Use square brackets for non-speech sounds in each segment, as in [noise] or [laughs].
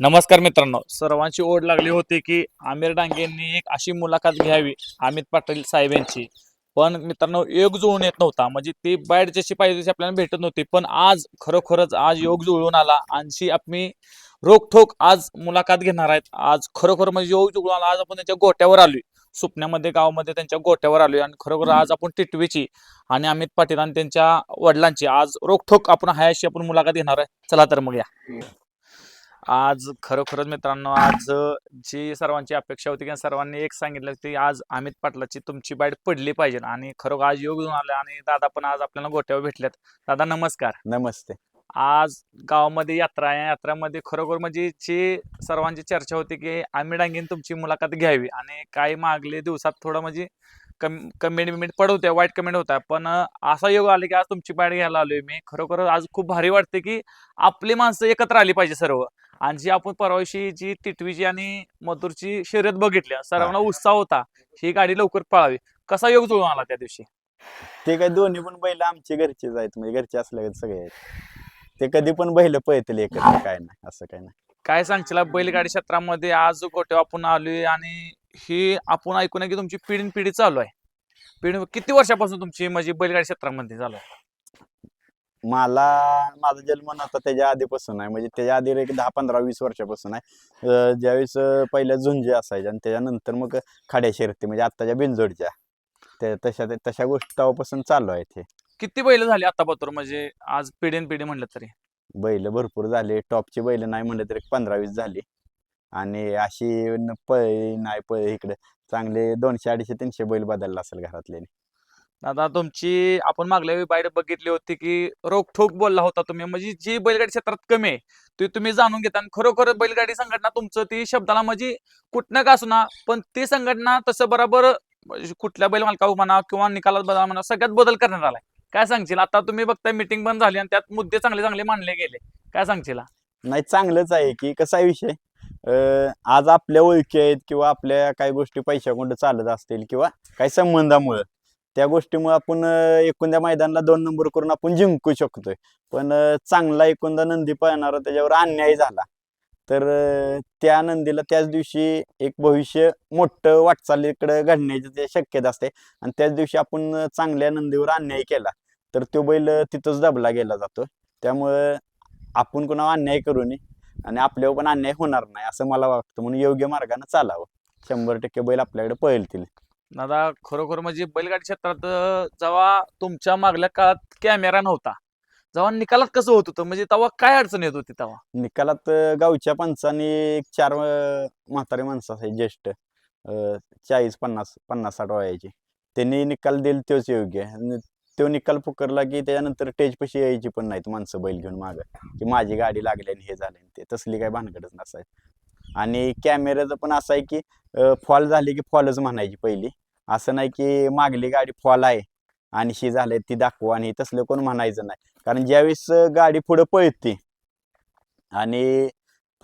नमस्कार मित्रांनो. सर्वांची ओढ लागली होती की आमिर डांगेंनी एक अशी मुलाखत घ्यावी अमित पाटील साहेब यांची पण मित्रांनो योग जुळून येत नव्हता. म्हणजे ती बॅट जशी पाहिजे तशी आपल्याला भेटत नव्हती. पण आज खरोखरच आज योग जुळून आला. आणि आम्ही रोखोक आज मुलाखत घेणार आहेत. आज खरोखर म्हणजे योग जुळून आला. आज आपण त्यांच्या गोट्यावर आलोय. सुपण्यामध्ये गावामध्ये त्यांच्या गोट्यावर आलोय. आणि खरोखर आज आपण टिटवीची आणि अमित पाटील आणि त्यांच्या वडिलांची आज रोखोक आपण हायाशी आपण मुलाखत घेणार आहे. चला तर मग या. आज खरोखरच मित्रांनो आज जी सर्वांची अपेक्षा होती की सर्वांनी एक सांगितलं की आज अमित पाटलाची तुमची बाईट पडली पाहिजे आणि खरोखर आज योग घेऊन आले आणि दादा पण आज आपल्याला गोट्यावर भेटल्यात दादा नमस्कार. नमस्ते. आज गावामध्ये यात्रा आहे. यात्रामध्ये खरोखर म्हणजे जी सर्वांची चर्चा होती की आम्ही डांगेन तुमची मुलाखत घ्यावी आणि काही मागले दिवसात थोडं म्हणजे कम कमेंट बिमेंट पडवत्या वाईट कमेंट होत्या पण असा योग आले की आज तुमची बाईट घ्यायला आलोय मी. खरोखर आज खूप भारी वाटते की आपली माणसं एकत्र आली पाहिजे सर्व. आणि जी आपण परवाशी जी टिटवीची आणि मथुरची शर्यत बघितल्या सर्वांना उत्साह होता ही गाडी लवकर पळावी. कसा योग जुळून आला त्या दिवशी? ते काय दोन्ही पण बैल आमचे घरचेच आहेत म्हणजे घरचे असल्या सगळे आहेत. ते कधी पण बैल पळतील एकत्र काय नाही असं काय नाही. काय सांगशील बैलगाडी क्षेत्रामध्ये आज गोट्या आपण आलोय आणि ही आपण ऐकून आहे की तुमची पिढी पिढी चालू आहे. पिढी किती वर्षापासून तुमची म्हणजे बैलगाडी क्षेत्रामध्ये चालू आहे? मला माझा जन्म नव्हता त्याच्या आधीपासून आहे. म्हणजे त्याच्या आधी एक दहा पंधरा वीस वर्षापासून आहे. ज्यावेळेस पहिल्या झुंजे असायच्या आणि त्याच्यानंतर मग खाड्या शर्ती म्हणजे आत्ताच्या बिनजोडच्या. त्या तशा तशा गोष्टी तेव्हापासून चालू आहेत हे. किती बैल झाली आतापर्यंत म्हणजे आज पिढीन पिढी म्हणलं तरी. बैल भरपूर झाले. टॉपची बैल नाही म्हणलं तर पंधरा वीस झाली. आणि अशी पळी नाही पळी इकडे. चांगले दोनशे अडीचशे तीनशे बैल बदलला असेल घरातले. आता तुमची आपण मागल्या वेळी बाहेर बघितली होती की रोखोक बोलला होता तुम्ही. म्हणजे जी बैलगाडी क्षेत्रात कमी आहे ती तुम्ही जाणून घेता. आणि खरोखर बैलगाडी संघटना तुमचं ती शब्दाला म्हणजे कुठनं का असना पण ती संघटना तसं बरोबर म्हणजे कुठल्या बैल मालका म्हणा किंवा निकालात बदल म्हणा सगळ्यात बदल करण्यात आलाय. काय सांगशील? आता तुम्ही बघताय मिटिंग बंद झाली आणि त्यात मुद्दे चांगले चांगले मांडले गेले. काय सांगशील? नाही चांगलंच आहे की कसा आहे विषय? आज आपल्या ओळखी आहेत किंवा आपल्या काही गोष्टी पैशाकडं चालत असतील किंवा काही संबंधामुळं. त्या गोष्टीमुळे आपण एकुंद्या मैदानाला दोन नंबर करून आपण जिंकू शकतोय. पण चांगला एकुंदा नंदी पळणारा त्याच्यावर अन्याय झाला. तर त्या नंदीला त्याच दिवशी एक भविष्य मोठं वाटचालीकडे घडण्याची ते शक्यता असते. आणि त्याच दिवशी आपण चांगल्या नंदीवर अन्याय केला तर तो बैल तिथंच दबला गेला जातो. त्यामुळं आपण कोणावर अन्याय करू नये आणि आपल्यावर पण अन्याय होणार नाही असं मला वाटतं. म्हणून योग्य मार्गाने चालावं. शंभर टक्के बैल आपल्याकडे पळतील. दादा खरोखर म्हणजे बैलगाडी क्षेत्रात जेव्हा तुमच्या मागल्या काळात कॅमेरा नव्हता जेव्हा निकालात कसं होत होतं? म्हणजे तेव्हा काय अडचण येत होती तेव्हा? निकालात गावच्या पंचांनी एक चार म्हातारे माणसं असायचे ज्येष्ठ चाळीस पन्नास पन्नास साठ वयाची. त्यांनी निकाल देईल तोच योग्य. आहे. तो निकाल पुकारला की त्याच्यानंतर टेजपाशी यायची पण नाहीत माणसं बैल घेऊन मागं. की माझी गाडी लागली आणि हे झालं ते. तसली काही भानगडच नसायची. आणि कॅमेऱ्याचं पण असं आहे की फॉल झाली की फॉलच म्हणायची पहिली. असं नाही की मागली गाडी फॉल आहे आणि शी झाले ती दाखवा आणि तसलं कोण म्हणायचं नाही. कारण ज्यावेळेस गाडी पुढं पळते आणि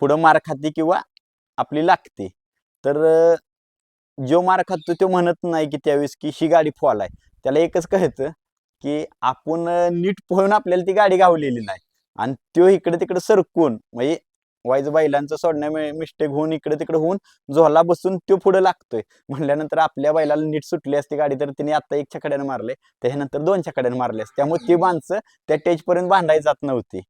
पुढं मार खाते किंवा आपली लागते तर जो मार खातो तो म्हणत नाही की त्यावेळेस की ही गाडी फॉल आहे. त्याला एकच कळतं की आपण नीट पळून आपल्याला ती गाडी गावलेली नाही. आणि तो इकडे तिकडे सरकून म्हणजे वाईज बैलांचं सोडण्या मिस्टेक होऊन इकडे तिकडे होऊन झोला बसून तो पुढे लागतोय. म्हणल्यानंतर आपल्या बैलाला नीट सुटली असती गाडी तर तिने आता एक छकड्यानं मारले. त्याच्यानंतर दोन छकड्यानं मारले असते. त्यामुळे ती माणसं त्या टेजपर्यंत बांधायला जात नव्हती.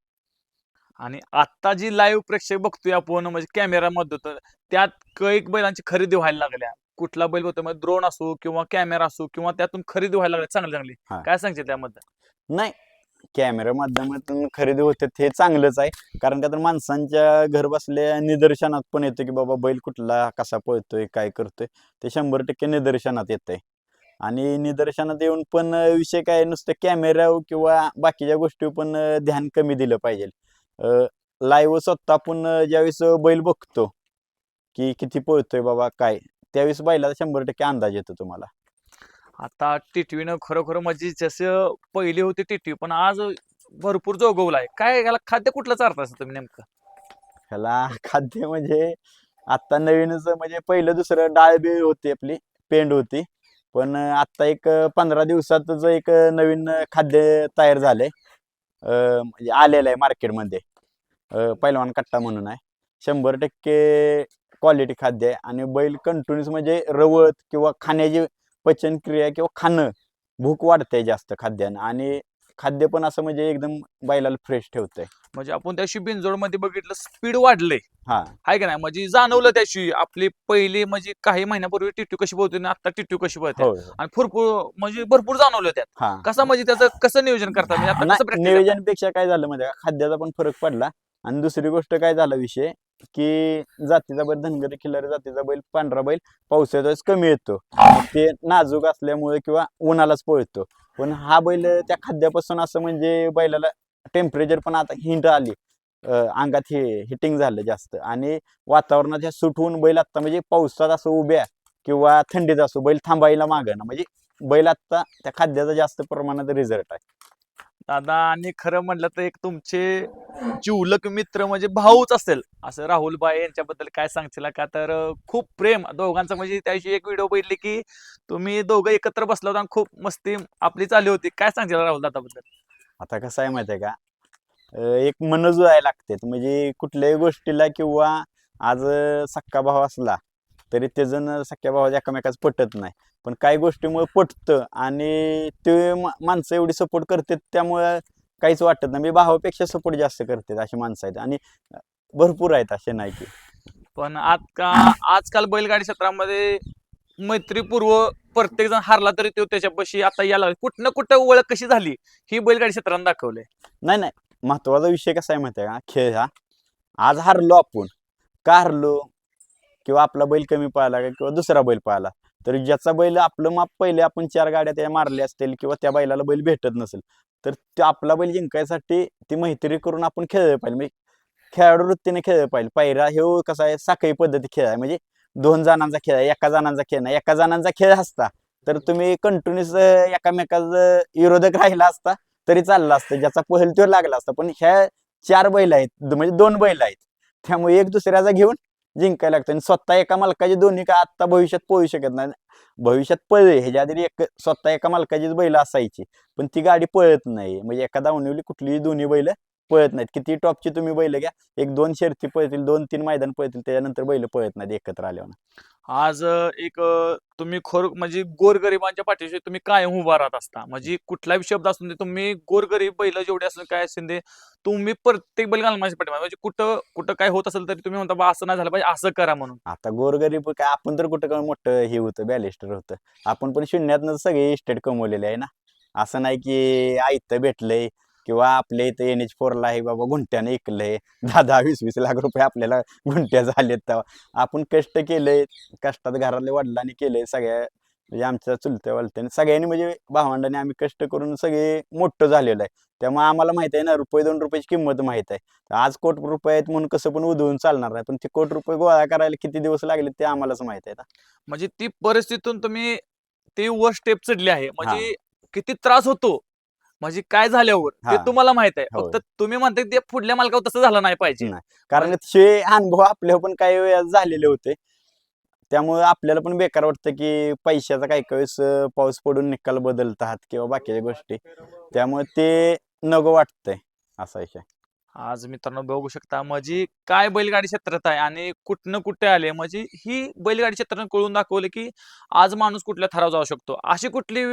आणि आता जी लाईव्ह प्रेक्षक बघतोय आपण म्हणजे कॅमेरामध्ये होतं त्यात कैक बैलांची खरेदी व्हायला लागल्या. कुठला बैल होतो? म्हणजे ड्रोन असो किंवा कॅमेरा असो किंवा त्यातून खरेदी व्हायला लागल्या. चांगली चांगली. काय सांगते त्यामध्ये नाही. कॅमेरा माध्यमातून खरेदी होते ते चांगलंच आहे. कारण का तर माणसांच्या घर बसल्या निदर्शनात पण येतं की बाबा बैल कुठला कसा पळतोय काय करतोय ते शंभर टक्के निदर्शनात येतंय. आणि निदर्शनात येऊन पण विषय काय नुसतं कॅमेरा किंवा बाकीच्या गोष्टी पण ध्यान कमी दिलं पाहिजे. लाईव्ह स्वतः आपण ज्यावेळेस बैल बघतो की किती पळतोय बाबा काय त्यावेळेस बैलाचा शंभर टक्के अंदाज येतो तुम्हाला. आता टिटवीनं खरोखर म्हणजे जसं पहिली होती टिटवी पण आज भरपूर जोगवलाय काय याला खाद्य कुठलं चारता असं तुम्ही नेमकं? ह्याला [laughs] खाद्य म्हणजे आता नवीनच म्हणजे पहिलं दुसरं डाळ बी होती आपली पेंड होती. पण आता एक पंधरा दिवसातच एक नवीन खाद्य तयार झालंय म्हणजे आलेलं आहे मार्केटमध्ये. पैलवान कट्टा म्हणून आहे. शंभर टक्के क्वालिटी खाद्य आहे आणि बैल कंटिन्यूस म्हणजे रवत किंवा खाण्याची पचनक्रिया किंवा खाणं भूक वाढते जास्त खाद्यानं. आणि खाद्य पण असं म्हणजे एकदम बैलाला फ्रेश ठेवतंय. म्हणजे आपण त्याशी बिनजोडमध्ये बघितलं स्पीड वाढले हा. आहे का नाही? म्हणजे जाणवलं त्याशी. आपली पहिली म्हणजे काही महिन्यापूर्वी टिट्टू कशी बोलते आणि आता टिट्टू कशी बोलते. आणि भरपूर म्हणजे भरपूर जाणवलं त्यात. हा. कसं म्हणजे त्याचं कसं नियोजन करतात म्हणजे आता कसं नाही, practice करतात? नियोजनपेक्षा काय झालं म्हणजे खाद्याचा पण फरक पडला. आणि दुसरी गोष्ट काय झाला विषय? की जातीचा बैल धनगरी खिल्लारी जातीचा बैल पांढरा बैल पावसाळ्यात कमी येतो. ते नाजूक असल्यामुळे किंवा उन्हालाच पळतो. पण हा बैल त्या खाद्यापासून असं म्हणजे बैलाला टेम्परेचर पण आता हिंट आली. अंगात हे हिटिंग झालं जास्त. आणि वातावरणात ह्या सूट होऊन बैल आता म्हणजे पावसात असं उभ्या किंवा थंडीत असो बैल थांबायला मागणं म्हणजे बैल आता त्या खाद्याचा जास्त प्रमाणात रिझल्ट आहे. दादा आणि खरं म्हटलं तर एक तुमचे जिवलक मित्र म्हणजे भाऊच असेल. असं राहुल बाई यांच्याबद्दल काय सांगशील? का तर खूप प्रेम दोघांचं म्हणजे त्याशी एक व्हिडिओ बघितली की तुम्ही दोघं एकत्र बसला होता खूप मस्ती आपली चालली होती. काय सांगशील राहुल दादाबद्दल? आता कसं आहे माहिती आहे का? अं, एक मन जुळायला लागते म्हणजे कुठल्याही गोष्टीला किंवा आज अं, सक्का भाव असला तरी ते जण सख्या भावाच्या एकामेकाच पटत नाही. पण काही गोष्टीमुळे पटतं आणि ते माणसं एवढी सपोर्ट करतात त्यामुळे काहीच वाटत नाही. मी भावापेक्षा सपोर्ट जास्त करतात अशी माणसं आहेत आणि भरपूर आहेत असे नाही की पण आज का आजकाल बैलगाडी क्षेत्रामध्ये मैत्रीपूर्व प्रत्येक जण हारला तरी तो त्याच्यापाशी आता यायला लागला. कुठं ना कुठं ओळख कशी झाली ही बैलगाडी क्षेत्रानं दाखवलंय. नाही नाही. महत्त्वाचा विषय कसा आहे माहिती आहे का? खेळ हा. आज हारलो आपण. का हारलो? किंवा आपला बैल कमी पळाला का किंवा दुसरा बैल पळाला तर ज्याचा बैल आपलं माप पहिले आपण चार गाड्या त्या मारल्या असतील किंवा त्या बैलाला बैल भेटत नसेल तर ते आपला बैल जिंकायसाठी ती मैत्री करून आपण खेळलं पाहिजे. म्हणजे खेळाडू वृत्तीने खेळलं पाहिजे. पायरा हे कसा आहे साखळी पद्धती खेळ आहे. म्हणजे दोन जणांचा खेळ आहे एका जणांचा खेळ नाही. एका जणांचा खेळ असता तर तुम्ही कंटिन्युअस एकामेकाचा विरोधक राहिला असता तरी चालला असतं. ज्याचा पहल तो लागला असता. पण ह्या चार बैल आहेत म्हणजे दोन बैल आहेत. त्यामुळे एक दुसऱ्याचा घेऊन जिंकायला लागतं आणि स्वतः एका मालकाची दोन्ही का आत्ता भविष्यात पळू शकत नाही. भविष्यात पळले ह्याच्या आधी एक स्वतः एका मालकाचीच बैल असायची. पण ती गाडी पळत नाही. म्हणजे एका दावणीवली कुठलीही दोन्ही बैल पळत नाहीत. किती टॉपची तुम्ही बैल घ्या एक दोन शर्ती पळतील दोन तीन मैदान पळतील त्याच्यानंतर बैल पळत नाहीत एकत्र आल्यावर. आज अं, एक अं, तुम्ही खोर म्हणजे गोरगरिबांच्या पाठीशी तुम्ही कायम उभा राहत असता. म्हणजे कुठलाही शब्द असून दे तुम्ही गोरगरीब बैल जेवढे असून काय असेल ते तुम्ही प्रत्येक बैल घालून माझ्या पाठीमागे म्हणजे कुठं कुठं काय होत असेल तरी तुम्ही म्हणता बा असं नाही झालं पाहिजे असं करा म्हणून. आता गोरगरीब काय आपण तर कुठं काय मोठं हे होतं बॅलिस्टर होतं. आपण पण शून्यातनं सगळे इस्टेट कमवलेले आहे ना. असं नाही की आयतं भेटलंय किंवा आपल्या इथं एन एच फोरला आहे बाबा गुंट्याने ऐकलंय दहा दहा वीस वीस लाख रुपये आपल्याला गुंट्या झालेत तेव्हा. आपण कष्ट केलंय कष्टात घरातले वडिलांनी केलंय सगळ्या म्हणजे आमच्या चुलत्या वलत्याने. सगळ्यांनी म्हणजे भावंडाने आम्ही कष्ट करून सगळे मोठं झालेलं आहे. त्यामुळे आम्हाला माहीत आहे ना रुपये दोन रुपयाची किंमत माहीत आहे. आज कोट रुपये आहेत म्हणून कसं पण उधळून चालणार नाही. पण ते कोट रुपये गोळा करायला किती दिवस लागले ते आम्हालाच माहीत आहे ना. म्हणजे ती परिस्थितीतून तुम्ही ते वर स्टेप चढली आहे. म्हणजे किती त्रास होतो म्हणजे काय झाल्यावर? ते हा. तुम्हाला माहीत आहे. होय. फक्त तुम्ही म्हणताय ते पुढल्या मालकावर तसं झालं नाही पाहिजे. नाही. कारण ते अनुभव आपल्यावर पण काही वेळा झालेले होते. त्यामुळे आपल्याला पण बेकार वाटतं की पैशाचा काही काही वेळेस अं, पाऊस पडून निकाल बदलतात किंवा बाकीच्या गोष्टी. त्यामुळे ते नको वाटतंय असा विषय. आज मित्रांनो बघू शकता म्हणजे काय बैलगाडी क्षेत्रात आहे आणि कुठनं कुठे आले म्हणजे ही बैलगाडी क्षेत्रानं कळून दाखवले की आज माणूस कुठल्या थराव जाऊ शकतो. अशी कुठली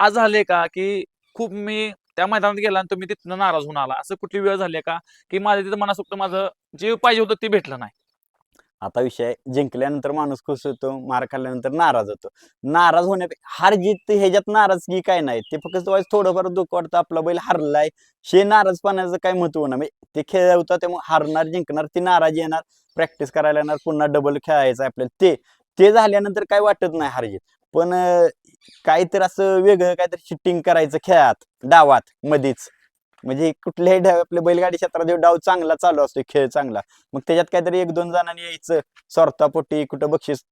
आज झाले का की खूप मी त्या मैदानात गेला आणि तुम्ही तिथनं नाराज होऊन आला. असं कुठली वेळ झाली का? की माझ्या तिथं मनासोक्त माझं जे पाहिजे होतं ते भेटलं नाही. आता विषय जिंकल्यानंतर माणूस खुश होतो मार खाल्ल्यानंतर नाराज होतो. नाराज होण्यापेक्षा हार जीत ह्याच्यात नाराजगी काय नाही. ते फक्त थोडंफार दुःख वाटतं आपला बैल हरलाय. शे नाराजपणाचं काय महत्त्व नाही. म्हणजे ते खेळ होता त्यामुळे हारणार जिंकणार ती नाराज येणार प्रॅक्टिस करायला येणार पुन्हा डबल खेळायचं आपल्याला. ते ते झाल्यानंतर काय वाटत नाही हारजीत पण काहीतरी असं वेगळं काहीतरी शिट्टिंग करायचं खेळात डावात मध्येच म्हणजे कुठल्याही डाव आपल्या बैलगाडी क्षेत्रात डाव चांगला चालू असतो खेळ चांगला. मग त्याच्यात काहीतरी एक दोन जणांनी यायचं स्वार्थापोटी कुठं बक्षीस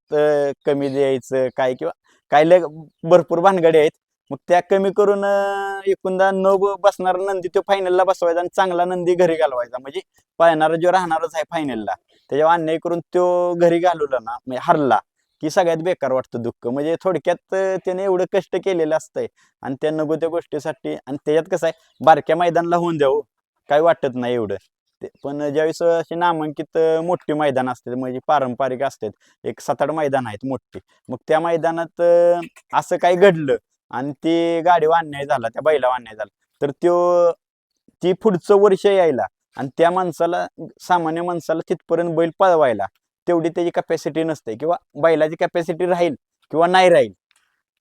कमी द्यायचं काय किंवा काय लय भरपूर भानगडी आहेत. मग त्या कमी करून एकूणदा न बसणारा नंदी तो फायनलला बसवायचा आणि चांगला नंदी घरी घालवायचा. म्हणजे पाहणारा जो राहणारच आहे फायनलला त्याच्यावर अन्याय करून तो घरी घालवला ना म्हणजे हरला. की सगळ्यात बेकार वाटतं दुःख. म्हणजे थोडक्यात त्याने एवढं कष्ट केलेलं असतंय आणि त्या नको त्या गोष्टीसाठी आणि त्याच्यात कसं आहे बारक्या मैदानाला होऊन द्यावं हो. काही वाटत नाही एवढं. ते- पण ज्यावेळेस असे नामांकित अं, मोठी मैदान असते म्हणजे पारंपरिक असतात एक सात आठ मैदान आहेत मोठी. मग त्या मैदानात असं काही घडलं आणि ती गाडी अन्याय झाला त्या बैला अन्याय झाला तर त्यो ती पुढचं वर्ष यायला आणि त्या माणसाला सामान्य माणसाला तिथपर्यंत बैल पळवायला तेवढी त्याची कॅपॅसिटी नसते किंवा बैलाची कॅपॅसिटी राहील किंवा नाही राहील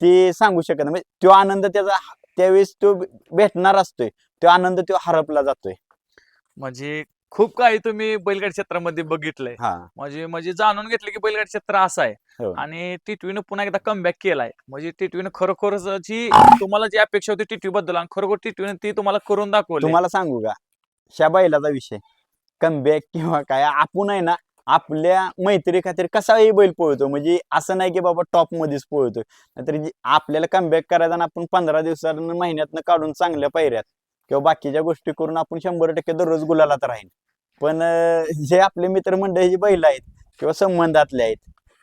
ते सांगू शकत नाही. म्हणजे तो आनंद त्याचा त्यावेळेस तो भेटणार असतोय. तो आनंद तो हरपला जातोय. म्हणजे खूप काही तुम्ही बैलगाडी क्षेत्रामध्ये बघितलंय. हा. म्हणजे म्हणजे जाणून घेतलं की बैलगाडी क्षेत्र असं आहे. हो. आणि टिटवीनं पुन्हा एकदा कमबॅक केलाय. म्हणजे टिटवीनं खरोखरच जी तुम्हाला जी अपेक्षा होती टिटवी बद्दल आणि खरोखर टिटवीनं ती तुम्हाला करून दाखवली. तुम्हाला सांगू का? ह्या बैलाचा विषय. कमबॅक किंवा काय आपण आहे ना आपल्या मैत्री खातीर कसाही बैल पळतो म्हणजे असं नाही की बाबा टॉप मध्येच पळतोय. नाहीतर आपल्याला कमबॅक करायचा आणि आपण पंधरा दिवसानं महिन्यातनं काढून चांगल्या पायऱ्यात किंवा बाकीच्या गोष्टी करून आपण शंभर टक्के दररोज गुलालात राहील पण जे आपले मित्रमंडळी जी बैल आहेत किंवा संबंधातले आहेत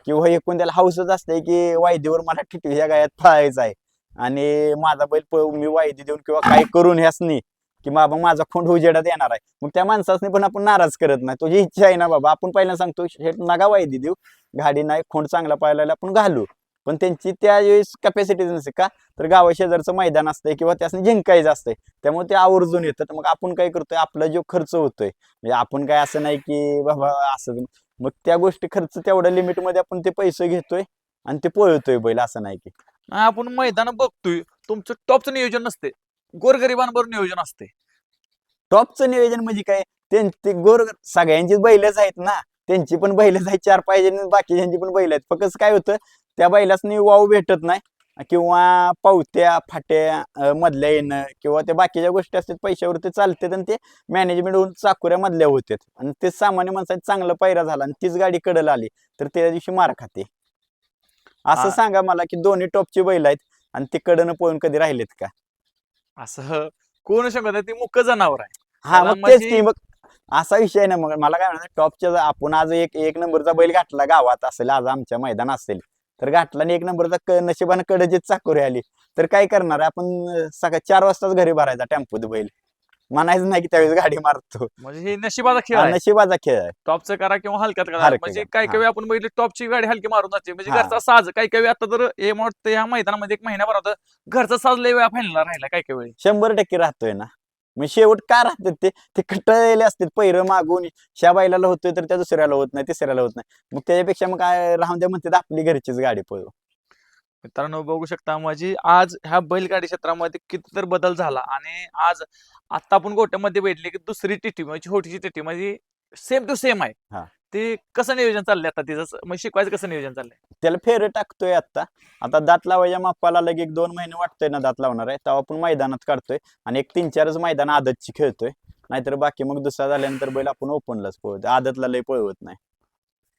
किंवा एकूण त्याला हाऊसच असते की वायदेवर मला टिटवीच्या गायात पळायचं आहे आणि माझा बैल मी वायदी देऊन किंवा काय करून ह्याच नाही की बाबा माझा खोंड उजेडात येणार आहे. मग त्या माणसाने पण आपण नाराज करत नाही. तुझी इच्छा आहे ना बाबा आपण पहिला सांगतो शेट नागा वायदी देऊ. गाडी नाही खोंड चांगला पाहायला आपण घालू. पण त्यांची त्यावेळेस कॅपॅसिटी नसते का? तर गावा शेजारचं मैदान असतंय किंवा त्यासनी जिंकायचं असतंय. त्यामुळे ते आवर्जून येतात. मग आपण काय करतोय? आपला जो खर्च होतोय. म्हणजे आपण काय असं नाही की बाबा असं मग त्या गोष्टी खर्च तेवढ्या लिमिटमध्ये आपण ते पैसे घेतोय आणि ते पळतोय बैल असं नाही की. आपण मैदान बघतोय. तुमचं टॉपचं नियोजन नसते गोरगरिबांबरोबर नियोजन असते टॉपचं नियोजन म्हणजे काय? त्यां- ते गोर सगळ्यांचीच बैलच आहेत ना. त्यांची पण बैलच आहेत चार पाहिजे बाकीच्यांची पण बैल आहेत. फक्त काय होतं त्या बैलासनी वाव भेटत नाही किंवा पावत्या फाट्या मधल्या येणं किंवा त्या बाकीच्या गोष्टी असतात पैशावरती चालतात आणि ते मॅनेजमेंट होऊन चाकुऱ्या मधल्या होतात आणि ते सामान्य माणसाचा चांगला पैरा झाला आणि तीच गाडी कडल आली तर त्या दिवशी मार खाते. असं सांगा मला की दोन्ही टॉपची बैल आहेत आणि ते कडनं पळून कधी राहिलेत का? असं कोण शकत ती जनावर आहे. हा मग तेच की मग असा विषय ना मग मला काय म्हणायचं टॉपच्या आपण आज एक एक नंबरचा बैल घातला गावात असेल आज आमच्या मैदान असेल तर घातला आणि एक नंबरचा क नशिबानं कडजीत चाकोरी आली तर काय करणार? आपण अं, सकाळ चार वाजताच घरी भरायचा टेम्पोत बैल. म्हणायचं नाही की त्यावेळेस गाडी मारतो. म्हणजे हे नशिबाचा खेळ हा आहे. नशिबाचा खेळ आहे. टॉपचं करा किंवा हलक्यात करा. म्हणजे करा, काही. काही आपण बघितलं टॉपची गाडी हलकी मारून जाते. म्हणजे हा. घरचा साज काही काही आता तर हे वाटतं ह्या मैदानामध्ये एक महिनाभर होतं घरचा साज लय वेळा फायनलला राहिला काही काही वेळी. शंभर टक्के राहतोय ना. मग शेवट का राहतात ते? ते कटळलेले असतात. पैरं मागून ह्या बैलाला होतोय तर त्या दुसऱ्याला होत नाही तिसऱ्याला होत नाही. मग त्याच्यापेक्षा मग काय राहून द्या म्हणतात आपली घरचीच गाडी पळू. मित्रांनो बघू शकता म्हणजे आज ह्या बैलगाडी क्षेत्रामध्ये किती तर बदल झाला आणि आज आता आपण गोट्यामध्ये भेटले की दुसरी टिटी म्हणजे छोटीची टिटी म्हणजे सेम टू सेम हा. आहे ते कसं नियोजन चाललंय आता तिचं? म्हणजे शिकवायचं कसं नियोजन चाललंय? त्याला फेर टाकतोय आता आता दात लावायच्या मापाला लगे एक दोन महिने वाटतोय ना दात लावणार आहे. तेव्हा आपण मैदानात काढतोय आणि एक तीन चारच मैदान आदतची खेळतोय. नाहीतर बाकी मग दुसरा झाल्यानंतर बैल आपण ओपनलाच पळवतो आदतला लय पळवत नाही.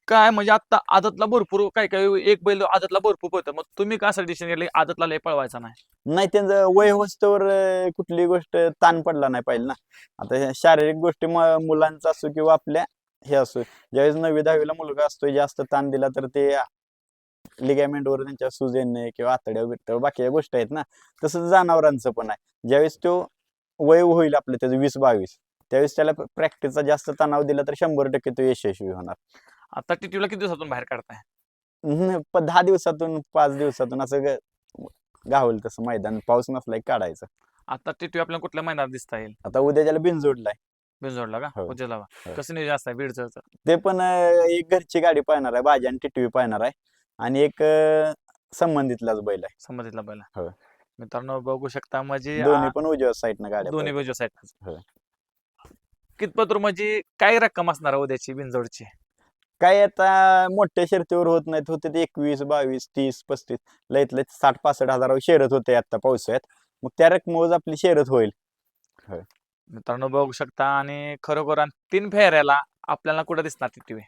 काय म्हणजे आता आदतला भरपूर काय काय एक बैल आदतला भरपूर पळतो. मग तुम्ही काय असं डिसिजन घेतलं? की आदतला लय पळवायचा नाही. नाही त्यांचं वय होस्तवर अं, कुठली गोष्ट ताण पडला नाही पाहिजे ना. आता ह्या शारीरिक गोष्टी म- मुलांचा असो किंवा आपल्या हे असो. ज्यावेळेस नववी दहावीला मुलगा असतो जास्त ताण दिला तर ते ligament वर त्यांच्या सूज येणे किंवा आतड्या बितड्या बाकीच्या गोष्टी आहेत ना. तसंच जनावरांचं पण आहे. ज्यावेळेस तो वय होईल आपलं त्याचं वीस बावीस त्यावेळेस त्याला प्रॅक्टिसचा जास्त तणाव दिला तर शंभर टक्के तो यशस्वी होणार. आता टिटीला किती दिवसातून बाहेर काढताय? हम्म, प- दहा दिवसातून पाच दिवसातून असं ग- गावल तसं मैदान पाऊस नसला की काढायचं. आता टिटी आपल्याला कुठल्या महिन्यात दिसता येईल? आता उद्या त्याला बिनजोडलाय बिनजोडला का? हो. उद्याला हो. कसं नियोजन असतं बीडचं ते पण अं, एक घरची गाडी पाहणार आहे भाजी आणि टिटवी पाहणार आहे. आणि एक अं, संबंधितलाच बैल आहे. संबंधितला बैला हो. मित्रांनो बघू शकता म्हणजे दोन्ही आ- पण उजव्या साईडनं गाड्या दोन्ही. बाजू साईड हो. कितपत म्हणजे काय रक्कम असणार आहे उद्याची बिनजोडची? काय आता मोठ्या शर्तीवर होत नाहीत होते ते एकवीस बावीस तीस पस्तीस. लयत लयत साठ पासष्ट हजारावर शर्यत होते आता पावसाळ्यात. मग त्या रकमेवर आपली शर्यत होईल. मित्रांनो बघू शकता आणि खरोखर आणि तीन फेऱ्याला आपल्याला कुठं दिसणार टिटी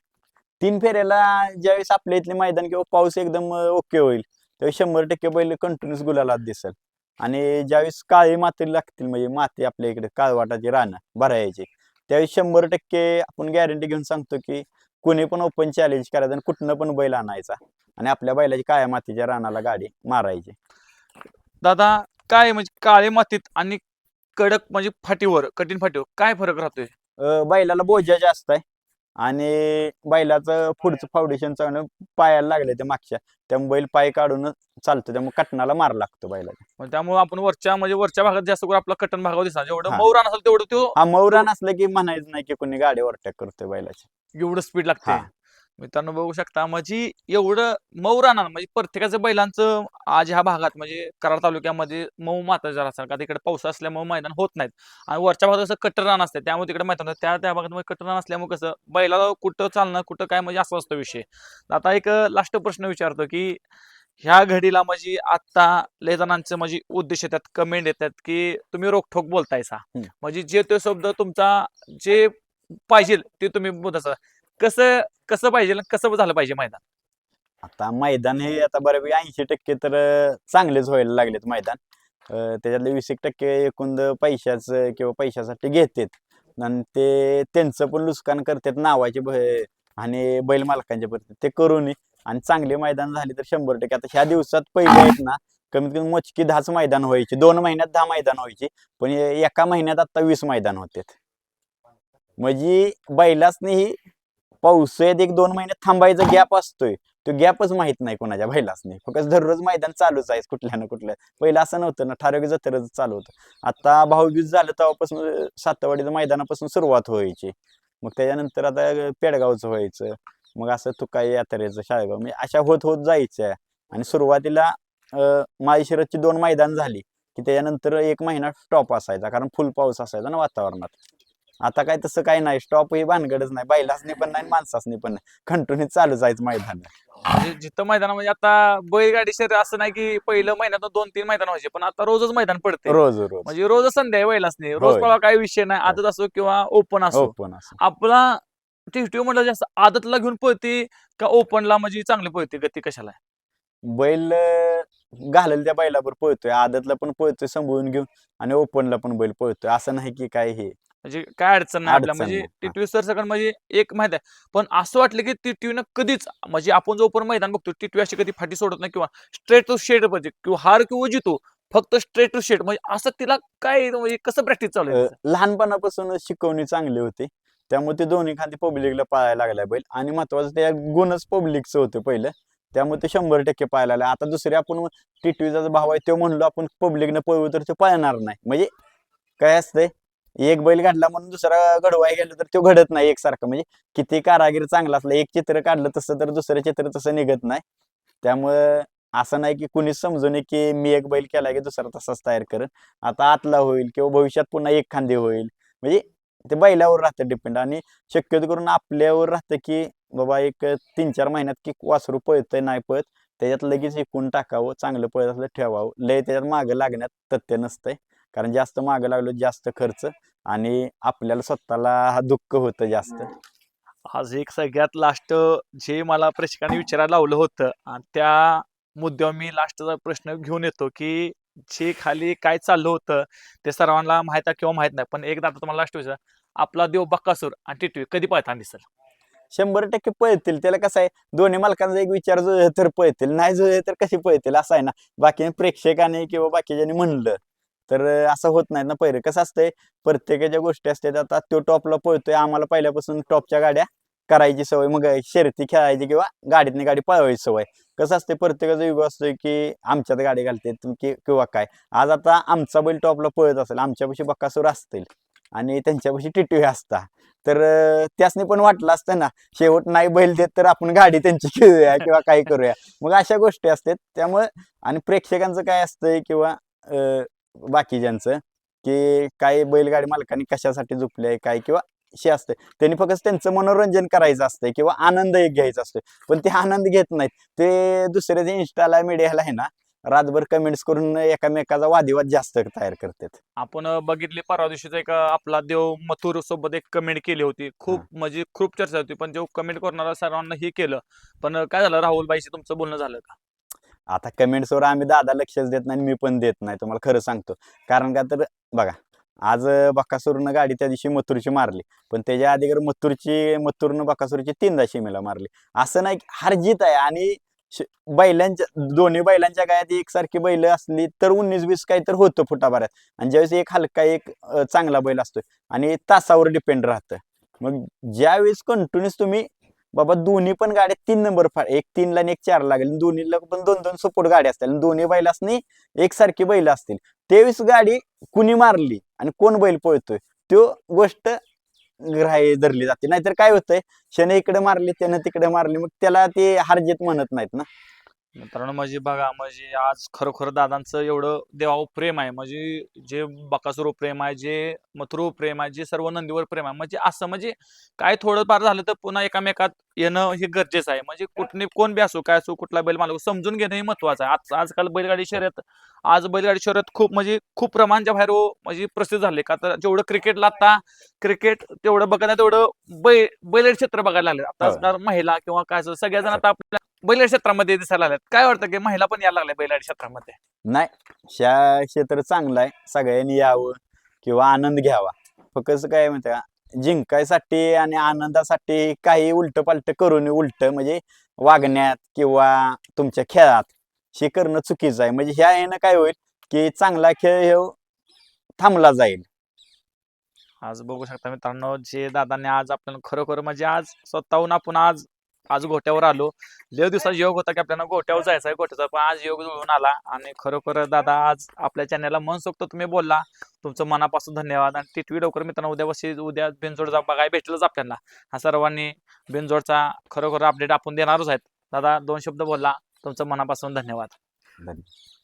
तीन फेऱ्याला ज्यावेळेस आपल्या इथले मैदान किंवा पाऊस एकदम ओके होईल त्यावेळेस शंभर टक्के बैल कंटिन्यूस गुलालात दिसेल. आणि ज्यावेळेस काळी माती लागतील म्हणजे माती आपल्या इकडे काळवाटाची रानं भरायची त्यावेळेस शंभर टक्के आपण गॅरंटी घेऊन सांगतो की कोणी पण ओपन चॅलेंज करायचं आणि कुठनं पण बैल आणायचा. आणि आपल्या बैलाची काळ्या मातीच्या रानाला गाडी मारायची. दादा काय म्हणजे काळे मातीत आणि कडक म्हणजे फाटीवर कठीण फाटीवर काय फरक राहतोय? अं, बैलाला बोजा जास्त आहे. आणि बैलाचं पुढचं फाउंडेशन चांगलं पायाला लागले ते मागच्या. त्यामुळे बैल पाय काढून चालतो त्यामुळे कटनाला मार लागतो बैलाला. मग त्यामुळे आपण वरच्या म्हणजे वरच्या भागात जास्त करून आपला कटन भागावर दिसणार जेवढं हा. मौरान असेल तेवढं तो हा मौरान असलं की म्हणायचं नाही की कोणी गाडी ओव्हरटेक करतोय बैलाची. एवढं स्पीड लागते. हा. मित्रांनो बघू शकता म्हणजे एवढं मऊ राहणार म्हणजे प्रत्येकाचं बैलांचं आज ह्या भागात म्हणजे कराड तालुक्यामध्ये मऊ माता जरा असतात का तिकडे पाऊस असल्यामुळे मैदान होत नाहीत आणि वरच्या भागात कसं कटर रान असते त्यामुळे तिकडे मैदान होतं. त्या त्या भागात कटर रान असल्यामुळे कसं बैलाला कुठं चालणं कुठं काय म्हणजे असं असतो विषय आता एक लास्ट प्रश्न विचारतो की ह्या घडीला म्हणजे आता लय जणांचं म्हणजे उद्देश येतात कमेंट येतात की तुम्ही रोखठोक बोलतायसा. म्हणजे जे तो शब्द तुमचा जे पाहिजे ते तुम्ही बोलता कसं कसं पाहिजे आणि कसं झालं पाहिजे मैदान? आता मैदान हे आता बऱ्यापैकी ऐंशी टक्के तर चांगलेच व्हायला लागलेत मैदान. अं, त्याच्यातले वीस एक टक्के एकूण पैशाचं किंवा पैशासाठी घेतात. आणि ते त्यांचं पण नुकसान करतात नावाचे भ- आणि बैल मालकांच्या प्रति ते करूनही आणि चांगले मैदान झाले तर शंभर टक्के. आता ह्या दिवसात पहिले आहेत ना कमीत कमी मोजकी दहाच मैदान व्हायची. दोन महिन्यात दहा मैदान व्हायची. पण एका महिन्यात आता वीस मैदान होते म्हणजे बैलासनी पावसाळ्यात एक दोन महिने थांबायचा गॅप असतोय. तो गॅपच माहीत नाही कोणाच्या बैलासनी. फक्त दररोज मैदान चालूच आहे कुठल्या ना कुठल्या. पहिलं असं नव्हतं ना ठराविक जत्रच चालू होतं. आता भाऊबीज झालं तेव्हापासून सातवाडीचं मैदानापासून सुरुवात व्हायची. मग त्याच्यानंतर आता पेडगावचं व्हायचं. मग असं तुकाई यात्रेचं शाळेगाव. म्हणजे अशा होत होत जायच्या. आणि सुरुवातीला अं, दोन मैदान झाली की त्याच्यानंतर एक महिना स्टॉप असायचा. कारण फुल पाऊस असायचा ना वातावरणात. आता काय तसं काय नाही. स्टॉप ही भानगडच नाही. बैलासनी पण नाही माणसासनी पण नाही. कंटिन्यू चालू जायचं मैदान. म्हणजे जिथं मैदानामध्ये आता बैलगाडी शरीर असं नाही की पहिलं महिन्यात दोन तीन मैदान व्हायचे. पण आता रोजच मैदान पडते रोज रोज. म्हणजे रोज संध्या आहे बैलाच नाही रोज. पळा काही विषय नाही. आदत असो किंवा ओपन असो. ओपन असं. आपला टी म्हटलं जास्त आदतला घेऊन पळते का ओपनला म्हणजे चांगली पळते गती कशाला? बैल घालेल त्या बैलावर पळतोय. आदतला पण पळतोय सांभाळून घेऊन. आणि ओपनला पण बैल पळतोय. असं नाही की काय हे. म्हणजे काय अडचण नाही आपल्या म्हणजे. हा. टिटवी सर म्हणजे एक माहीत आहे. पण असं वाटलं की टिटवीनं कधीच म्हणजे आपण जो पण मैदान बघतो टिटवी अशी कधी फाटी सोडत नाही किंवा स्ट्रेट टू शेड पाहिजे किंवा हार किंवा जितो फक्त स्ट्रेट टू शेड म्हणजे असं तिला काय म्हणजे कसं प्रॅक्टिस चालू आहे लहानपणापासून शिकवणी चांगली होती. त्यामुळे ते दोन्ही खाली पब्लिकला पाळायला लागलाय बैल. आणि महत्वाचं त्या गुणच पब्लिकचं होतं पहिलं. त्यामुळे ते शंभर टक्के पाहायला लागले. आता दुसरे आपण टिटवीचा भाव आहे तो म्हणलो आपण पब्लिकनं पळवू तर ते पळणार नाही. म्हणजे काय असतंय? एक बैल घडला म्हणून दुसरा घडवाय गेलं तर तो घडत नाही एकसारखं. म्हणजे किती कारागीर चांगला असला एक चित्र काढलं तसं तर दुसरं चित्र तसं निघत नाही. त्यामुळं असं नाही की कुणीच समजू नये की मी एक बैल केला की दुसरा तसाच तयार करेन आता आतला होईल किंवा भविष्यात पुन्हा एक खांदे होईल. म्हणजे ते बैलावर राहतं डिपेंड आणि शक्यतो करून आपल्यावर राहतं की बाबा एक तीन चार महिन्यात की वासरू पळतंय नाही पळत त्याच्यात लगेच एकूण टाकावं चांगलं पळत असलं ठेवावं. लय त्याच्यात मागं लागण्यात तथ्य नसतंय. कारण जास्त मागं लागलो जास्त खर्च आणि आपल्याला स्वतःला हा दुःख होतं जास्त. आज एक सगळ्यात लास्ट जे मला प्रेक्षकांनी विचारायला लावलं होतं आणि त्या मुद्द्यावर मी लास्टचा प्रश्न घेऊन येतो की जे खाली काय चाललं होतं ते सर्वांना माहीत आहे किंवा माहीत नाही. पण एकदा आता तुम्हाला लास्ट विचार आपला देव बक्कासूर आणि टिटवी कधी पाहताना दिसल शंभर टक्के पळतील. त्याला कसं आहे दोन्ही मालकांचा एक विचार जुळले तर पळतील. नाही जुळले तर कशी पळतील? असं आहे ना. बाकी प्रेक्षकाने किंवा बाकीच्यांनी म्हणलं. तर असं होत नाही ना पहिलं कसं असतंय प्रत्येकाच्या गोष्टी असतात. आता तो टॉपला पळतोय आम्हाला पहिल्यापासून टॉपच्या गाड्या करायची सवय मग शर्यती खेळायची किंवा गाडीतनी गाडी पळवायची सवय. कसं असते प्रत्येकाचा युग असतोय की आमच्यात गाडी घालते की किंवा काय. आज आता आमचा बैल टॉपला पळत असेल आमच्यापाशी बक्कासूर असतील आणि त्यांच्यापाशी टिटवी असता. तर अं, त्यासनी पण वाटलं असतं ना शेवट नाही बैल देत तर आपण गाडी त्यांची खेळूया किंवा काय करूया. मग अशा गोष्टी असतात. त्यामुळे आणि प्रेक्षकांचं काय असतंय किंवा बाकीच्यांचं की काय बैलगाडी मालकांनी कशासाठी झुपले काय किंवा शे असते. त्यांनी फक्त त्यांचं मनोरंजन करायचं असतंय किंवा आनंद एक घ्यायचा असतोय पण ते आनंद घेत नाहीत. ते दुसरे जे इंस्टाला मीडियाला आहे ना रातभर कमेंट्स करून एकामेकाचा वादिवाद जास्त तयार करतात. आपण बघितले परवा दिवशीचा एक आपला देव मथुर सोबत एक कमेंट केली होती. खूप म्हणजे खूप चर्चा होती पण जेव्हा कमेंट करणारा सर्वांना हे केलं. पण काय झालं? राहुल बाईशी तुमचं बोलणं झालं का? आता कमेंट्सवर आम्ही दादा लक्षच देत नाही आणि मी पण देत नाही तुम्हाला खरं सांगतो. कारण का तर बघा आज अं, गाडी त्या दिवशी मथुरची मारली. पण त्याच्या आधी अगोदर मथुरची मथुरनं बकासूरची तीनदा शिमेला मारली. असं नाही की हार जीत आहे आणि श- बैलांच्या दोन्ही बैलांच्या गायात एकसारखी बैल असली तर उन्नीस वीस काही तर होतं फुटाभरात. आणि ज्यावेळेस एक हलका एक चांगला बैल असतो आणि तासावर डिपेंड राहतं. मग ज्यावेळेस कंटिन्युअस तुम्ही बाबा दोन्ही पण गाड्या तीन नंबर फा एक तीनला आणि एक चार लागेल. दोन्हीला पण दोन दोन सपोर्ट गाड्या असतील. आणि दोन्ही बैलासनी एकसारखी बैल असतील. तेवीस गाडी कुणी मारली आणि कोण बैल पळतोय तो गोष्ट ग्राह्य धरली जाते. नाहीतर काय होतंय शने इकडे मारली त्यानं तिकडे मारली मग त्याला ते हारजीत म्हणत नाहीत ना. मित्रांनो म्हणजे बघा म्हणजे आज खरोखर दादांचं एवढं देवावर प्रेम आहे. म्हणजे जे बकासूर प्रेम आहे जे मथुरू प्रेम आहे जे सर्व नंदीवर प्रेम आहे म्हणजे असं म्हणजे काय थोडंफार झालं तर पुन्हा एकामेकात येणं हे गरजेचं आहे. म्हणजे कुठली कोण बी असो काय असो कुठला बैल मालक समजून घेणं हे महत्वाचं आहे. आज आजकाल बैलगाडी शर्यत आज बैलगाडी शर्यत खूप म्हणजे खूप प्रमाणच्या बाहेर हो- म्हणजे प्रसिद्ध झाले. का तर जेवढं क्रिकेटला आता क्रिकेट तेवढं नाही तेवढं बैल बैलगाडी क्षेत्र बघायला लागले. आता हो. महिला किंवा काय सगळ्याजण आता आपल्या बैलगाडी क्षेत्रामध्ये दिसायला लागल्यात. काय वाटतं की महिला पण यायला लागल्या बैलगाडी क्षेत्रामध्ये? नाही ह्या क्षेत्र चांगलं आहे. सगळ्यांनी यावं किंवा आनंद घ्यावा. फक्त काय माहिती का? जिंकायसाठी आणि आनंदासाठी काही उलट पालट करून उलट म्हणजे वागण्यात किंवा तुमच्या खेळात हे करणं चुकीचं आहे. म्हणजे ह्या यानं काय होईल की चांगला खेळ हे थांबला जाईल. आज बघू शकता मित्रांनो जे दादांनी आज आपल्याला खरोखर म्हणजे आज स्वतःहून आपण आज आज गोट्यावर आलो. लय दिवसाचा योग होता की आपल्याला गोट्यावर जायचा आहे गोट्याचा. पण आज योग जुळून आला. आणि खरोखर दादा आज आपल्या चॅनलला मनसोक्त तुम्ही बोलला. तुमचं मनापासून धन्यवाद. आणि टिटवी लवकर मित्रांनो उद्या वर्षी उद्या बिनजोड जा बघायला भेटलंच आपल्याला. हा सर्वांनी बिनजोडचा खरोखर अपडेट आपण देणारच आहेत. दादा दोन शब्द बोलला. तुमचं मनापासून धन्यवाद. धन्यवाद